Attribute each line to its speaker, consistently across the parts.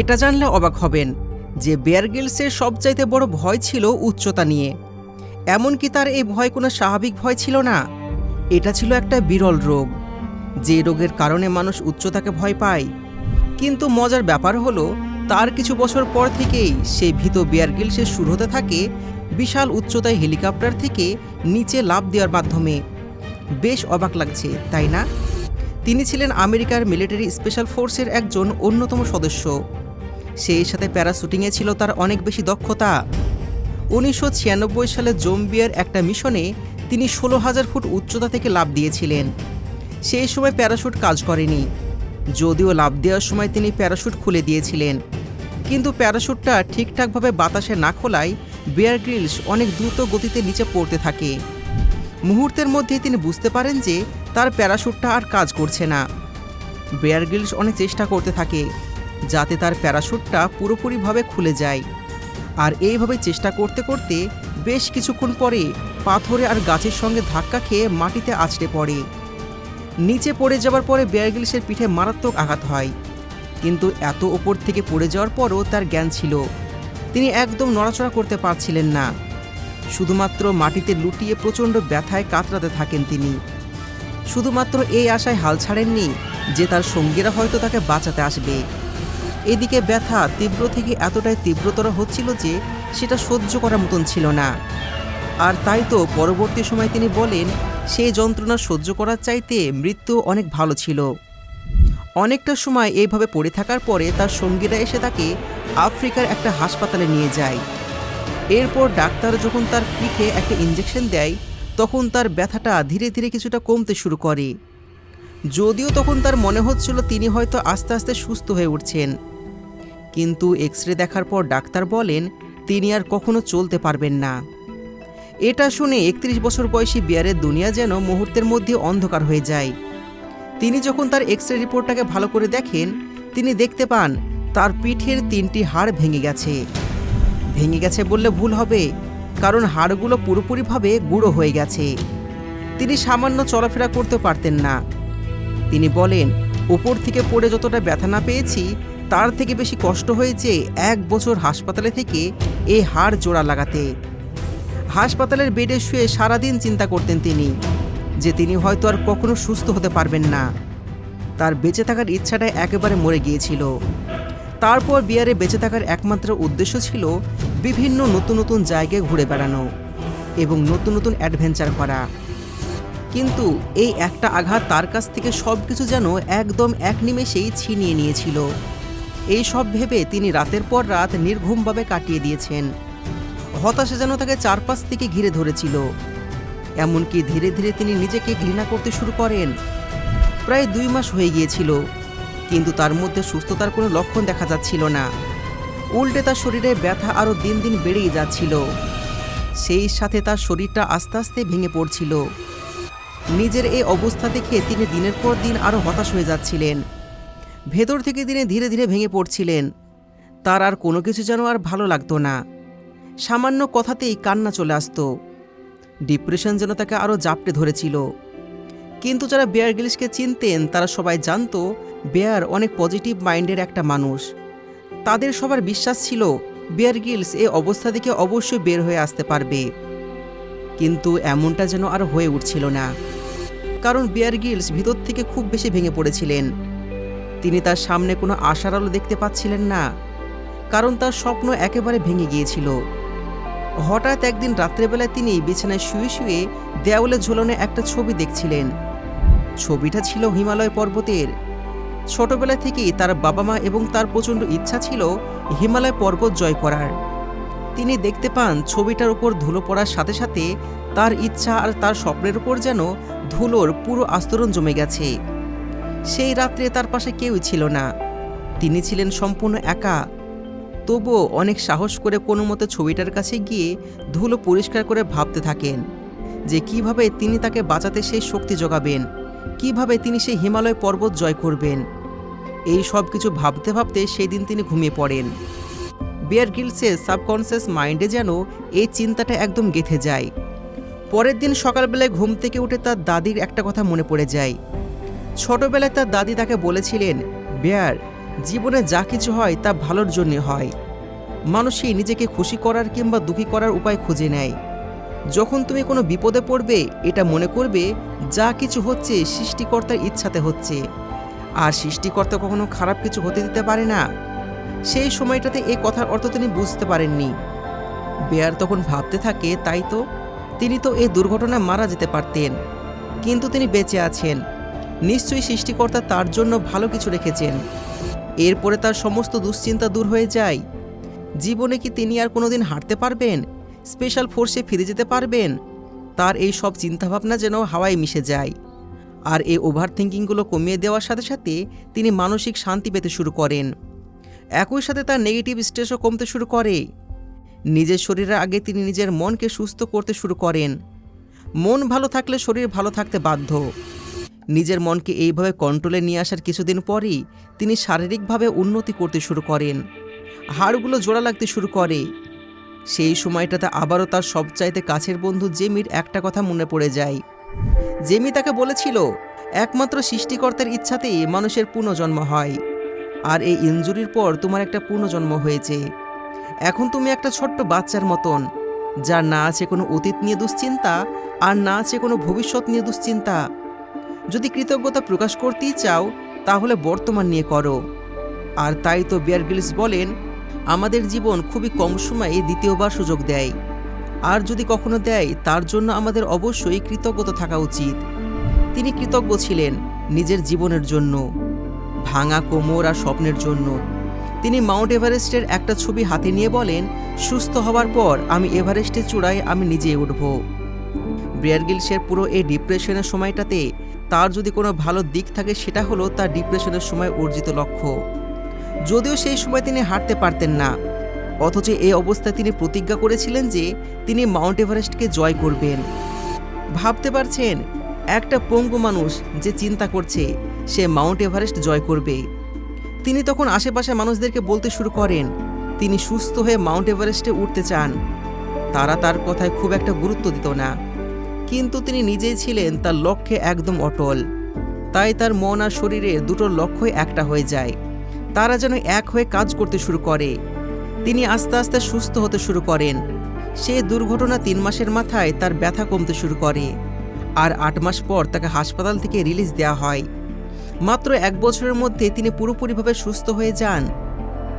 Speaker 1: এটা জানলে অবাক হবেন যে বেয়ার গিলসের সবচাইতে বড় ভয় ছিল উচ্চতা নিয়ে। এমনকি তার এই ভয় কোনো স্বাভাবিক ভয় ছিল না। এটা ছিল একটা বিরল রোগ। যে রোগের কারণে মানুষ উচ্চতাকে ভয় পায়। কিন্তু মজার ব্যাপার হলো, তার কিছু বছর পর থেকেই সেই ভীত বেয়ার গিলসের শুরু হতে থাকে বিশাল উচ্চতায় হেলিকপ্টার থেকে নিচে লাফ দেওয়ার মাধ্যমে। বেশ অবাক লাগছে, তাই না? তিনি ছিলেন আমেরিকার মিলিটারি স্পেশাল ফোর্সের একজন অন্যতম সদস্য। সেই সাথে প্যারাশুটিংয়ে ছিল তার অনেক বেশি দক্ষতা। উনিশশো ছিয়ানব্বই সালে জম্বিয়ার একটা মিশনে তিনি ষোলো হাজার ফুট উচ্চতা থেকে লাভ দিয়েছিলেন। সেই সময় প্যারাশুট কাজ করেনি। যদিও লাভ দেওয়ার সময় তিনি প্যারাশুট খুলে দিয়েছিলেন। কিন্তু প্যারাশুটটা ঠিকঠাকভাবে বাতাসে না খোলায় বেয়ার গ্রিলস অনেক দ্রুত গতিতে নিচে পড়তে থাকে। মুহূর্তের মধ্যেই তিনি বুঝতে পারেন যে তার প্যারাশুটটা আর কাজ করছে না। বেয়ার গ্রিলস অনেক চেষ্টা করতে থাকে। যাতে তার প্যারাশুটটা পুরোপুরিভাবে খুলে যায়। আর এইভাবে চেষ্টা করতে করতে বেশ কিছুক্ষণ পরে পাথরে আর গাছের সঙ্গে ধাক্কা খেয়ে মাটিতে আছড়ে পড়ে। নিচে পড়ে যাওয়ার পরে বেয়ার গ্রিলসের পিঠে মারাত্মক আঘাত হয়। কিন্তু এত ওপর থেকে পড়ে যাওয়ার পরও তার জ্ঞান ছিল। তিনি একদম নড়াচড়া করতে পারছিলেন না। শুধুমাত্র মাটিতে লুটিয়ে প্রচণ্ড ব্যথায় কাতরাতে থাকেন তিনি। শুধুমাত্র এই আশায় হাল ছাড়েননি যে তার সঙ্গীরা হয়তো তাকে বাঁচাতে আসবে। এদিকে ব্যথা তীব্র থেকে এতটাই তীব্রতর হচ্ছিল যে সেটা সহ্য করার মতন ছিল না। আর তাই তো পরবর্তী সময় তিনি বলেন সেই যন্ত্রণা সহ্য করার চাইতে মৃত্যু অনেক ভালো ছিল। অনেকটা সময় এইভাবে পড়ে থাকার পরে তার সঙ্গীরা এসে তাকে আফ্রিকার একটা হাসপাতালে নিয়ে যায়। এরপর ডাক্তার যখন তার পিঠে একটা ইঞ্জেকশন দেয়, তখন তার ব্যথাটা ধীরে ধীরে কিছুটা কমতে শুরু করে। যদিও তখন তার মনে হচ্ছিল তিনি হয়তো আস্তে আস্তে সুস্থ হয়ে উঠছেন। কিন্তু এক্স রে দেখার পর ডাক্তার বলেন, তিনি আর কখনো চলতে পারবেন না। এটা শুনে একত্রিশ বছর বয়সী বিয়ারের দুনিয়া যেন মুহূর্তের মধ্যে অন্ধকার হয়ে যায়। তিনি যখন তার এক্স রে রিপোর্টটাকে ভালো করে দেখেন, তিনি দেখতে পান, তার পিঠের তিনটি হাড় ভেঙে গেছে। ভেঙে গেছে বললে ভুল হবে, কারণ হাড়গুলো পুরোপুরিভাবে গুঁড়ো হয়ে গেছে। তিনি সামান্য চলাফেরা করতে পারতেন না। তিনি বলেন, উপর থেকে পড়ে যতটা ব্যথা না পেয়েছি তার থেকে বেশি কষ্ট হয়েছে এক বছর হাসপাতালে থেকে এই হাড় জোড়া লাগাতে। হাসপাতালের বেডে শুয়ে সারাদিন চিন্তা করতেন তিনি, যে তিনি হয়তো আর কখনো সুস্থ হতে পারবেন না। তার বেঁচে থাকার ইচ্ছাটা একেবারে মরে গিয়েছিল। তারপর বিয়ারে বেঁচে থাকার একমাত্র উদ্দেশ্য ছিল বিভিন্ন নতুন নতুন জায়গায় ঘুরে বেড়ানো এবং নতুন নতুন অ্যাডভেঞ্চার করা। কিন্তু এই একটা আঘাত তার কাছ থেকে সব কিছু যেন একদম এক নিমেষেই ছিনিয়ে নিয়েছিল। এই সব ভেবে তিনি রাতের পর রাত নির্ঘুমভাবে কাটিয়ে দিয়েছেন। হতাশা যেন তাকে চারপাশ থেকে ঘিরে ধরেছিল। এমনকি ধীরে ধীরে তিনি নিজেকে ঘৃণা করতে শুরু করেন। প্রায় দুই মাস হয়ে গিয়েছিল, কিন্তু তার মধ্যে সুস্থতার কোনো লক্ষণ দেখা যাচ্ছিল না। উল্টে তার শরীরে ব্যথা আরও দিন দিন বেড়েই যাচ্ছিল। সেই সাথে তার শরীরটা আস্তে আস্তে ভেঙে পড়ছিল। নিজের এই অবস্থা দেখে তিনি দিনের পর দিন আরও হতাশ হয়ে যাচ্ছিলেন। ভেতর থেকে তিনি ধীরে ধীরে ভেঙে পড়ছিলেন। তার আর কোনো কিছু যেন আর ভালো লাগতো না। সামান্য কথাতেই কান্না চলে আসতো। ডিপ্রেশন যেন তাকে আরও জাপটে ধরেছিল। কিন্তু যারা বেয়ার গিলিসকে চিনতেন, তারা সবাই জানতো, বেয়ার অনেক পজিটিভ মাইন্ডের একটা মানুষ। তাদের সবার বিশ্বাস ছিল, বেয়ার গিলস এ অবস্থা থেকে অবশ্যই বের হয়ে আসতে পারবে। কিন্তু এমনটা যেন আর হয়ে উঠছিল না। কারণ বেয়ার গিলস ভিতর থেকে খুব বেশি ভেঙে পড়েছিলেন। তিনি তার সামনে কোনো আশার আলো দেখতে পাচ্ছিলেন না, কারণ তার স্বপ্ন একেবারে ভেঙে গিয়েছিল। হঠাৎ একদিন রাত্রেবেলায় তিনি বিছানায় শুয়ে শুয়ে দেওয়ালে ঝোলানো একটা ছবি দেখছিলেন। ছবিটা ছিল হিমালয় পর্বতের। ছোটবেলা থেকেই তার বাবা মা এবং তার প্রচণ্ড ইচ্ছা ছিল হিমালয় পর্বত জয় করার। তিনি দেখতে পান ছবিটার উপর ধুলো পড়ার সাথে সাথে তার ইচ্ছা আর তার স্বপ্নের উপর যেন ধুলোর পুরো আস্তরণ জমে গেছে। সেই রাত্রে তার পাশে কেউই ছিল না। তিনি ছিলেন সম্পূর্ণ একা। তবুও অনেক সাহস করে কোনো মতো ছবিটার কাছে গিয়ে ধুলো পরিষ্কার করে ভাবতে থাকেন যে কীভাবে তিনি তাকে বাঁচাতে সেই শক্তি যোগাবেন, কীভাবে তিনি সেই হিমালয় পর্বত জয় করবেন। এই সব কিছু ভাবতে ভাবতে সেই দিন তিনি ঘুমিয়ে পড়েন। বিয়ার গিলসের সাবকনসিয়াস মাইন্ডে যেন এই চিন্তাটা একদম গেথে যায়। পরের দিন সকালবেলায় ঘুম থেকে উঠে তার দাদির একটা কথা মনে পড়ে যায়। ছোটবেলায় তার দাদি তাকে বলেছিলেন, বেয়ার, জীবনে যা কিছু হয় তা ভালোর জন্য হয়। মানুষই নিজেকে খুশি করার কিংবা দুঃখী করার উপায় খুঁজে নেয়। যখন তুমি কোনো বিপদে পড়বে, এটা মনে করবে, যা কিছু হচ্ছে সৃষ্টিকর্তার ইচ্ছাতে হচ্ছে। আর সৃষ্টিকর্তা কখনো খারাপ কিছু হতে দিতে পারে না। সেই সময়টাতে এই কথার অর্থ তিনি বুঝতে পারেননি। বেয়ার তখন ভাবতে থাকে, তাই তো? তিনি তো এই দুর্ঘটনায় মারা যেতে পারতেন। কিন্তু তিনি বেঁচে আছেন। নিশ্চয়ই সৃষ্টিকর্তা তার জন্য ভালো কিছু রেখেছেন। এরপরে তার সমস্ত দুশ্চিন্তা দূর হয়ে যায়। জীবনে কি তিনি আর কোনোদিন হাঁটতে পারবেন? স্পেশাল ফোর্সে ফিরে যেতে পারবেন? তার এই সব চিন্তাভাবনা যেন হাওয়ায় মিশে যায়। আর এই ওভার থিঙ্কিংগুলো কমিয়ে দেওয়ার সাথে সাথে তিনি মানসিক শান্তি পেতে শুরু করেন। একই সাথে তার নেগেটিভ স্ট্রেসও কমতে শুরু করে। নিজের শরীরের আগে তিনি নিজের মনকে সুস্থ করতে শুরু করেন। মন ভালো থাকলে শরীর ভালো থাকতে বাধ্য। নিজের মনকে এইভাবে কন্ট্রোলে নিয়ে আসার কিছুদিন পরই তিনি শারীরিকভাবে উন্নতি করতে শুরু করেন। হাড়গুলো জোড়া লাগতে শুরু করে। সেই সময়টাতে আবারও তার সবচাইতে কাছের বন্ধু জেমির একটা কথা মনে পড়ে যায়। জেমি তাকে বলেছিল, একমাত্র সৃষ্টিকর্তার ইচ্ছাতেই মানুষের পুনর্জন্ম হয়। আর এই ইনজুরির পর তোমার একটা পুনর্জন্ম হয়েছে। এখন তুমি একটা ছোট্ট বাচ্চার মতন। যার না আছে কোনো অতীত নিয়ে দুশ্চিন্তা, আর না আছে কোনো ভবিষ্যৎ নিয়ে দুশ্চিন্তা। যদি কৃতজ্ঞতা প্রকাশ করতেই চাও, তাহলে বর্তমান নিয়ে করো। আর তাই তো বিয়ার গ্রিলস বলেন, আমাদের জীবন খুবই কম সময়ে দ্বিতীয়বার সুযোগ দেয়। আর যদি কখনো দেয়, তার জন্য আমাদের অবশ্যই কৃতজ্ঞতা থাকা উচিত। তিনি কৃতজ্ঞ ছিলেন নিজের জীবনের জন্য, ভাঙা কোমর আর স্বপ্নের জন্য। তিনি মাউন্ট এভারেস্টের একটা ছবি হাতে নিয়ে বলেন, সুস্থ হওয়ার পর আমি এভারেস্টের চূড়ায় আমি নিজে উঠব। ব্রেয়ার গিলসের পুরো এই ডিপ্রেশনের সময়টাতে তার যদি কোনো ভালো দিক থাকে, সেটা হলো তার ডিপ্রেশনের সময় অর্জিত লক্ষ্য। যদিও সেই সময় তিনি হাঁটতে পারতেন না, অথচ এই অবস্থায় তিনি প্রতিজ্ঞা করেছিলেন যে তিনি মাউন্ট এভারেস্টকে জয় করবেন। ভাবতে পারছেন, একটা পঙ্গু মানুষ যে চিন্তা করছে, সে মাউন্ট এভারেস্ট জয় করবে। তিনি তখন আশেপাশে মানুষদেরকে বলতে শুরু করেন, তিনি সুস্থ হয়ে মাউন্ট এভারেস্টে উঠতে চান। তারা তার কথায় খুব একটা গুরুত্ব দিত না। কিন্তু তিনি নিজেই ছিলেন তার লক্ষ্যে একদম অটল। তাই তার মন আর শরীরে দুটো লক্ষ্যই একটা হয়ে যায়। তারা যেন এক হয়ে কাজ করতে শুরু করে। তিনি আস্তে আস্তে সুস্থ হতে শুরু করেন। সে দুর্ঘটনা তিন মাসের মাথায় তার ব্যথা কমতে শুরু করে। আর আট মাস পর তাকে হাসপাতাল থেকে রিলিজ দেওয়া হয়। মাত্র এক বছরের মধ্যে তিনি পুরোপুরিভাবে সুস্থ হয়ে যান।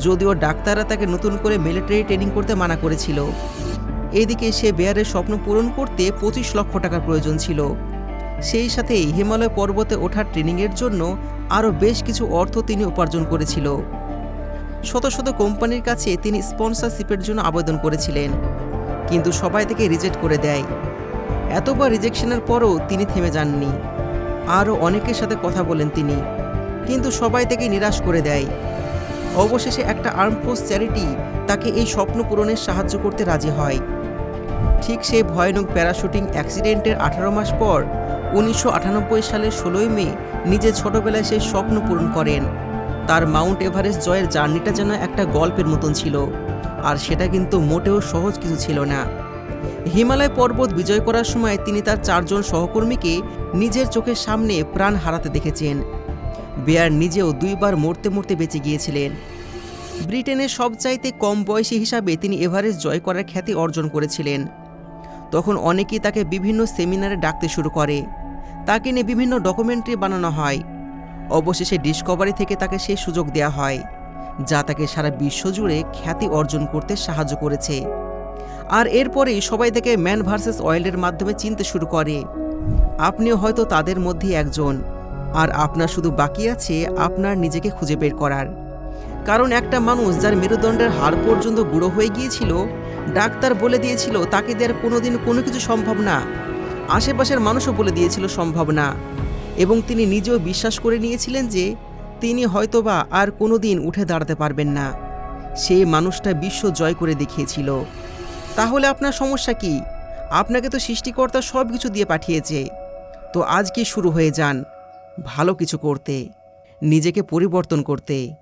Speaker 1: যদিও ডাক্তাররা তাকে নতুন করে মিলিটারি ট্রেনিং করতে মানা করেছিল। এদিকে সে বেয়ারের স্বপ্ন পূরণ করতে পঁচিশ লক্ষ টাকার প্রয়োজন ছিল। সেই সাথে হিমালয় পর্বতে ওঠার ট্রেনিংয়ের জন্য আরও বেশ কিছু অর্থ তিনি উপার্জন করেছিল। শত শত কোম্পানির কাছে তিনি স্পন্সরশিপের জন্য আবেদন করেছিলেন, কিন্তু সবাই থেকে রিজেক্ট করে দেয়। এতবার রিজেকশনের পরও তিনি থেমে যাননি। আরও অনেকের সাথে কথা বলেন তিনি, কিন্তু সবাই থেকে নিরাশ করে দেয়। অবশেষে একটা আর্মফোর্স চ্যারিটি তাকে এই স্বপ্ন পূরণের সাহায্য করতে রাজি হয়। ঠিক সেই ভয়ানক প্যারাশুটিং অ্যাক্সিডেন্টের আঠারো মাস পর উনিশশো আটানব্বই সালের ষোলোই মে নিজের ছোটবেলায় সেই স্বপ্ন পূরণ করেন। তার মাউন্ট এভারেস্ট জয়ের জার্নিটা যেন একটা গল্পের মতন ছিল, আর সেটা কিন্তু মোটেও সহজ কিছু ছিল না। হিমালয় পর্বত বিজয় করার সময় তিনি তার চারজন সহকর্মীকে নিজের চোখের সামনে প্রাণ হারাতে দেখেছেন। বেয়ার নিজেও দুইবার মরতে মরতে বেঁচে গিয়েছিলেন। ব্রিটেনের সবচাইতে কম বয়সী হিসাবে তিনি এভারেস্ট জয় করার খ্যাতি অর্জন করেছিলেন। তখন অনেকেই তাকে বিভিন্ন সেমিনারে ডাকতে শুরু করে। তাকে নিয়ে বিভিন্ন ডকুমেন্টারি বানানো হয়। অবশেষে ডিসকভারি থেকে তাকে সেই সুযোগ দেওয়া হয়, যা তাকে সারা বিশ্ব জুড়ে খ্যাতি অর্জন করতে সাহায্য করেছে। আর এরপরেই সবাই তাকে ম্যান ভার্সেস অয়েলের মাধ্যমে চিনতে শুরু করে। আপনিও হয়তো তাদের মধ্যে একজন। আর আপনার শুধু বাকি আছে আপনার নিজেকে খুঁজে বের করার। কারণ একটা মানুষ যার মেরুদণ্ডের হাড় পর্যন্ত গুঁড়ো হয়ে গিয়েছিল ডাক্তার বলে দিয়েছিল তাকে দেওয়ার কোনোদিন কোনো কিছু সম্ভব না। আশেপাশের মানুষও বলে দিয়েছিল সম্ভব না। এবং তিনি নিজেও বিশ্বাস করে নিয়েছিলেন যে তিনি হয়তোবা আর কোনোদিন উঠে দাঁড়াতে পারবেন না। সেই মানুষটা বিশ্ব জয় করে দেখিয়েছিল। তাহলে আপনার সমস্যা কি? আপনাকে তো সৃষ্টিকর্তা সব কিছু দিয়ে পাঠিয়েছে। তো আজ কি শুরু হয়ে যান? ভালো কিছু করতে, নিজেকে পরিবর্তন করতে।